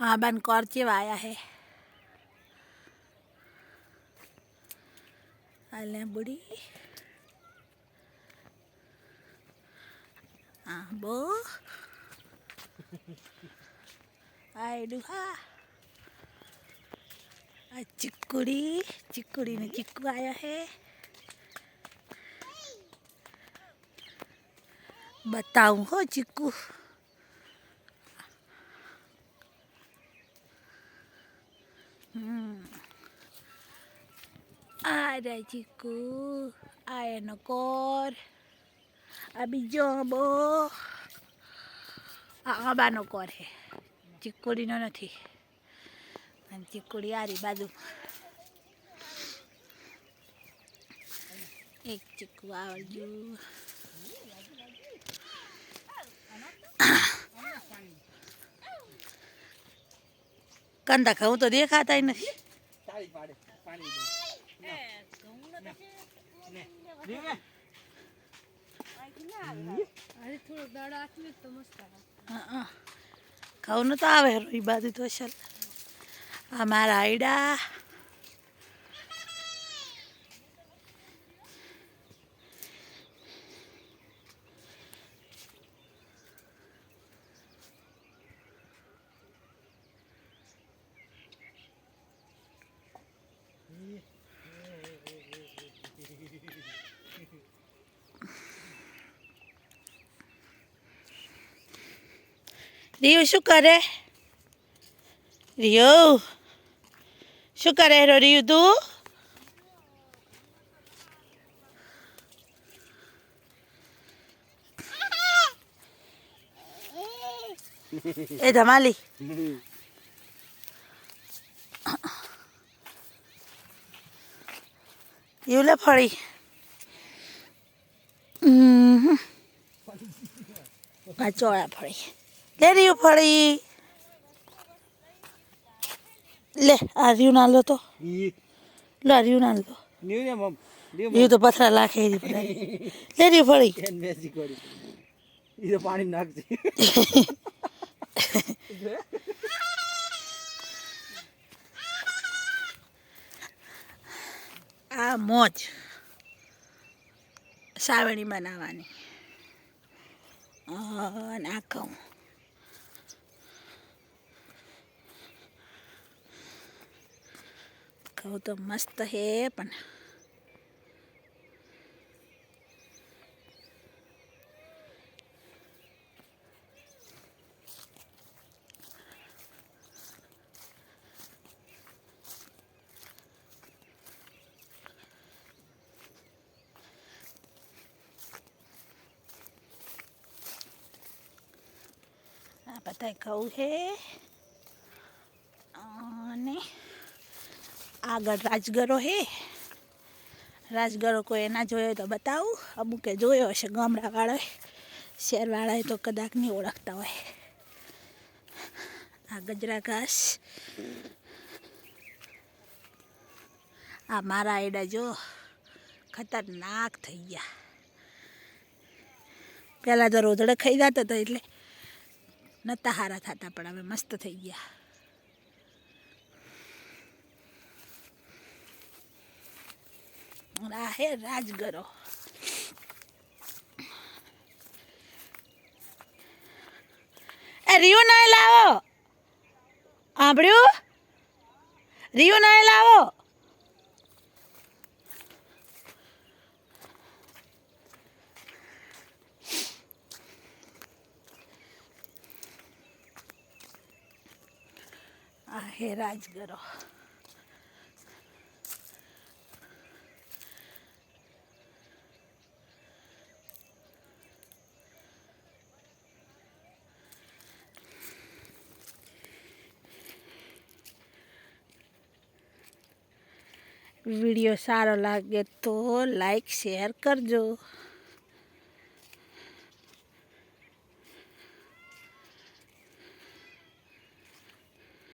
हाँ, बनकौर चिवाया है। अल बुढ़ी। हाँ, बो। आए डुहा। चिक्कुड़ी चिक्कुड़ी ने चिक्कू आया है। बताऊँ हो चिक्कू આ રે ચીકુ આ એનો કોર આ બીજો આંબો આ આંબાનો કોર હે ચીકુડીનો નથી અને ચીકુડી આરી બાજુ એક ચીકુ આવજો કંદા ખાવું તો દેખાતા નથી લે તો આવે. રોઈ બાજુ તો ચાલ આ મારા આયડા. રિયુ શું કરે રિયુ શું કરે રો રિયુ તું એ ધમાલી એવું લે ફળી હમ. આ ચોળા ફળી લે રહ્યું ફળી લે આ રહ્યું ના લો તો. લો આ રહ્યું ના લો. રહ્યું તો પથરા લાખે લે રહ્યું ફળી પાણી નાખજે. આ મોજ સાવણીમાં બનાવવાની અને આ ઘઉં ઘઉં તો મસ્ત હે પણ આ બધા ઘઉં છે અને આગળ રાજગરો હે. રાજગરો કોઈ એના જોયો તો બતાવું. અમુકે જોયો હશે, ગામડાવાળાએ. શહેરવાળાએ તો કદાચ નહીં ઓળખતા હોય. આ ગજરા ઘાસ. આ મારા આયડા જો ખતરનાક થઈ ગયા. પહેલાં તો રોધડે ખાઈ જતા હતા એટલે નતા હારા થતા, પણ હવે મસ્ત થઈ ગયા. અને આ હે રાજગરો એ રિયુ ના લાવો સાંભળ્યું રિયુ ના લાવો આ હે રાજગરો વીડિયો સારો લાગે તો લાઈક શેર કરજો.